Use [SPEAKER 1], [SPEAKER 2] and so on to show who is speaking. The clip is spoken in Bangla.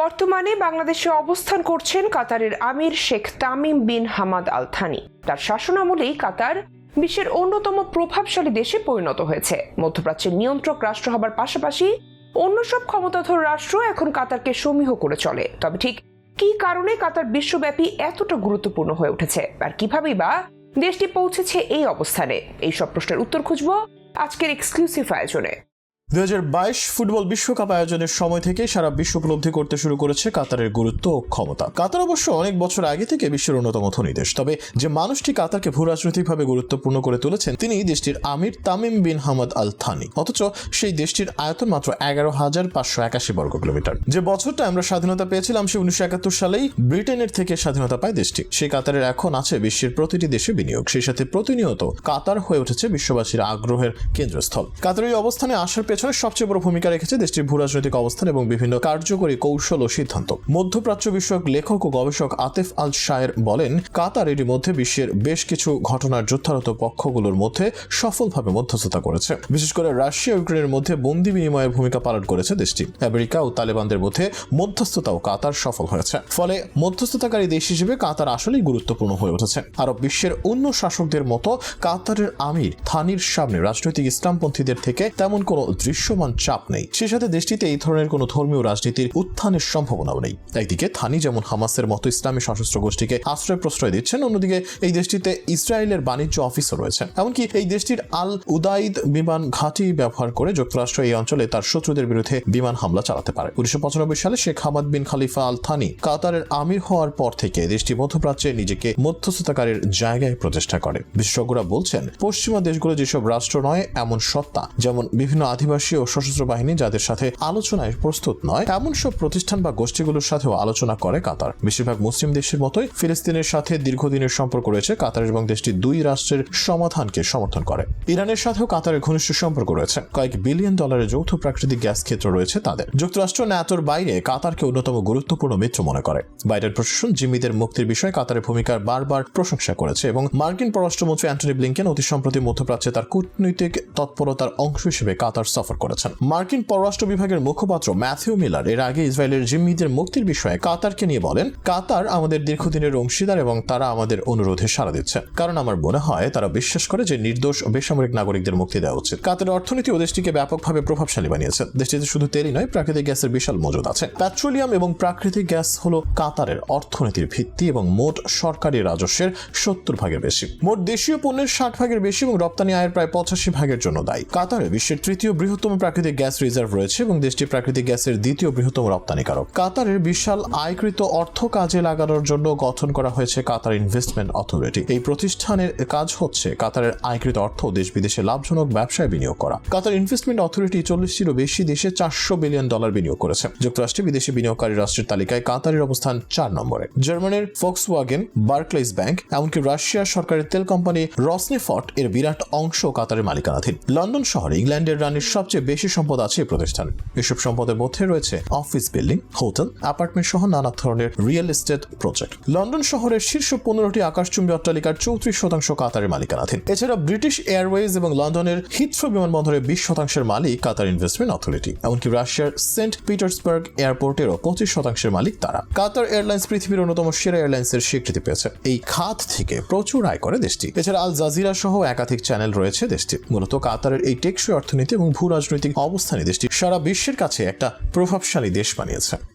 [SPEAKER 1] বর্তমানে বাংলাদেশে অবস্থান করছেন কাতারের আমির Sheikh Tamim bin Hamad Al Thani তার শাসনামলেই কাতার বিশ্বের অন্যতম প্রভাবশালী দেশে পরিণত হয়েছে। মধ্যপ্রাচ্যের নিয়ন্ত্রক রাষ্ট্র হবার পাশাপাশি অন্য সব ক্ষমতাধর রাষ্ট্র এখন কাতারকে সমীহ করে চলে। তবে ঠিক কী কারণে কাতার বিশ্বব্যাপী এতটা গুরুত্বপূর্ণ হয়ে উঠেছে আর কিভাবেই বা দেশটি পৌঁছেছে এই অবস্থানে? এই সব প্রশ্নের উত্তর খুঁজব আজকের এক্সক্লুসিভ আয়োজনে।
[SPEAKER 2] দুই হাজার বাইশ ফুটবল বিশ্বকাপ আয়োজনের সময় থেকে সারা বিশ্ব উপলব্ধি করতে শুরু করেছে কাতারের গুরুত্ব ও ক্ষমতা। কাতার অবশ্য অনেক বছর আগে থেকে বিশ্বের অন্যতম ধনী দেশ। তবে যে মানুষটি কাতারকে ভূ রাজনৈতিকভাবে গুরুত্বপূর্ণ করে তুলেছেন, তিনি দেশটির আমির Tamim bin Hamad Al Thani অথচ সেই দেশটির আয়তন মাত্র এগারো হাজার পাঁচশো একাশি বর্গ কিলোমিটার যে বছরটা আমরা স্বাধীনতা পেয়েছিলাম সে উনিশশো একাত্তর সালেই ব্রিটেনের থেকে স্বাধীনতা পায় দেশটি। সেই কাতারের এখন আছে বিশ্বের প্রতিটি দেশে বিনিয়োগ। সেই সাথে প্রতিনিয়ত কাতার হয়ে উঠেছে বিশ্ববাসীর আগ্রহের কেন্দ্রস্থল। কাতার এই অবস্থানে আসার পেছনে সবচেয়ে বড় ভূমিকা রেখেছে দেশটির ভূ রাজনৈতিক অবস্থান এবং বিভিন্ন কার্যকরী কৌশল ও সিদ্ধান্ত। মধ্যপ্রাচ্য বিষয়ক লেখক ও গবেষক আতেফ আল শায়ের বলেন, কাতার এরই মধ্যে বিশ্বের বেশ কিছু ঘটনার যুদ্ধারত পক্ষগুলোর মধ্যে সফলভাবে মধ্যস্থতা করেছে। বিশেষ করে রাশিয়া ইউক্রেনের মধ্যে বন্দি বিনিময়ের ভূমিকা পালন করেছে দেশটি। আমেরিকা ও তালেবানদের মধ্যে মধ্যস্থতাও কাতার সফল হয়েছে। ফলে মধ্যস্থতাকারী দেশ হিসেবে কাতার আসলেই গুরুত্বপূর্ণ হয়ে উঠেছে। আরব বিশ্বের অন্য শাসকদের মতো কাতারের আমির থানির সামনে রাজনৈতিক ইসলামপন্থীদের থেকে তেমন কোনো দৃশ্যমান চাপ নেই। সে সাথে দেশটিতে এই ধরনের কোনো ধর্মীয় রাজনীতির উত্থানের সম্ভাবনাও নেই। একদিকে থানি যেমন হামাসের মতো ইসলামী সশস্ত্র গোষ্ঠীকে আশ্রয় প্রশ্রয় দিচ্ছেন, অন্যদিকে এই দেশটিতে ইসরায়েলের বাণিজ্য অফিসও রয়েছে। এমনকি এই দেশটির আল উদাইদ বিমান ঘাঁটি ব্যবহার করে যুক্তরাষ্ট্র এই অঞ্চলে তার শত্রুদের বিরুদ্ধে বিমান হামলা চালাতে পারে। উনিশশো পঁচানব্বই সালে শেখ হামাদ বিন খালিফা আল থানি কাতারের আমির হওয়ার পর থেকে দেশটি মধ্যপ্রাচ্যে নিজেকে মধ্যস্থতাকারীর জায়গায় প্রচেষ্টা করে। বিশেষজ্ঞরা বলছেন, পশ্চিমা দেশগুলো যেসব রাষ্ট্র নয়, এমন সত্তা, যেমন বিভিন্ন আদিবাসী ও সশস্ত্র বাহিনী যাদের সাথে আলোচনায় প্রস্তুত নয় এমন সব প্রতিষ্ঠান বা গোষ্ঠীগুলোর সাথেও আলোচনা করে কাতার। বেশিরভাগ মুসলিম দেশের মতোই ফিলিস্তিনের সাথে দীর্ঘদিনের সম্পর্ক রয়েছে কাতার এবং দেশটি দুই রাষ্ট্রের সমাধানকে সমর্থন করে। ইরানের সাথেও কাতারের ঘনিষ্ঠ সম্পর্ক রয়েছে। কয়েক বিলিয়ন ডলারের যৌথ প্রাকৃতিক গ্যাস ক্ষেত্র রয়েছে তাদের। যুক্তরাষ্ট্র ন্যাটোর বাইরে কাতারকে অন্যতম গুরুত্বপূর্ণ মিত্র মনে করে। বাইডেন প্রশাসন জিম্মিদের মুক্তির বিষয়ে কাতারের ভূমিকার বারবার প্রশংসা করেছে এবং মার্কিন পররাষ্ট্রমন্ত্রী অ্যান্টনি ব্লিংকেন অতি সম্প্রতি মধ্যপ্রাচ্যে তার কূটনৈতিক তৎপরতার অংশ হিসেবে কাতার সফর করেছেন। মার্কিন পররাষ্ট্র বিভাগের মুখপাত্র ম্যাথিউ মিলার এর আগে ইসরায়েলের জিম্মিদের মুক্তির বিষয়ে কাতারকে নিয়ে বলেন, কাতার আমাদের দীর্ঘদিনের অংশীদার এবং তারা আমাদের অনুরোধে সাড়া দিচ্ছে। কারণ আমার মনে হয় তারা বিশ্বাস করে যে নির্দোষ বেসামরিক নাগরিকদের মুক্তি দেওয়া উচিত। কাতারের অর্থনীতি ও দেশটিকে ব্যাপকভাবে প্রভাবশালী বানিয়েছে। দেশটিতে শুধু তেলই নয়, প্রাকৃতিক গ্যাসের বিশাল মজুদ আছে। পেট্রোলিয়াম এবং প্রাকৃতিক গ্যাস হলো কাতারের অর্থনীতির ভিত্তি এবং মোট সরকারি রাজস্বের সত্তর ভাগের বেশি। মোট দেশীয় পণ্যের ষাট ভাগের বেশি এবং রপ্তানি আয়ের প্রায় পঁচাশি ভাগের জন্য দায়ী। কাতারে বিশ্বের তৃতীয় বৃহত্তম প্রাকৃতিক গ্যাস রিজার্ভ রয়েছে এবং দেশটি প্রাকৃতিক গ্যাসের দ্বিতীয় বৃহত্তম রপ্তানিকারক। কাতারের বিশাল আয়কৃত অর্থ কাজে লাগানোর জন্য গঠন করা হয়েছে কাতার ইনভেস্টমেন্ট অথরিটি। এই প্রতিষ্ঠানের কাজ হচ্ছে কাতারের আয়কৃত অর্থ দেশ বিদেশে লাভজনক ব্যবসায় বিনিয়োগ করা। কাতার ইনভেস্টমেন্ট অথরিটি চল্লিশটিরও বেশি দেশে চারশো বিলিয়ন ডলার বিনিয়োগ করেছে। যুক্তরাষ্ট্রে বিদেশি বিনিয়োগকারী রাষ্ট্রের তালিকায় কাতারের অবস্থান চার নম্বরে। জার্মানির ফক্সওয়াগেন বার্কলেস ব্যাংক এমনকি রাশিয়ার সরকারের তেল কোম্পানি রসনেফট এর বিরাট অংশ কাতারের মালিকানাধীন। লন্ডন শহরে ইংল্যান্ডের রানীর সবচেয়ে বেশি সম্পদ আছে এই প্রতিষ্ঠান। এসব সম্পদের মধ্যে রয়েছে অফিস বিল্ডিং হোটেল অ্যাপার্টমেন্ট সহ নানা ধরনের রিয়েল এস্টেট প্রজেক্ট লন্ডন শহরের শীর্ষ পনেরোটি আকাশচুম্বী অট্টালিকার চৌত্রিশ শতাংশ কাতারের মালিকানাধীন। এছাড়া ব্রিটিশ এয়ারওয়েজ এবং লন্ডনের হিথ্রো বিমানবন্দরের বিশ শতাংশের মালিক কাতার ইনভেস্টমেন্ট অথরিটি এমনকি রাশিয়ার সেন্ট পিটার্সবার্গ এয়ারপোর্টেরও পঁচিশ শতাংশের মালিক তারা। কাতার এয়ারলাইন্স পৃথিবীর অন্যতম সেরা এয়ারলাইন্সের স্বীকৃতি পেয়েছে এই খাত থেকে প্রচুর আয় করে দেশটি। এছাড়া আল জাজিরা সহ একাধিক চ্যানেল রয়েছে দেশটি মূলত কাতারের এই টেকসই অর্থনীতি এবং ভূ রাজনৈতিক অবস্থানে দেশটি সারা বিশ্বের কাছে একটা প্রভাবশালী দেশ বানিয়েছে।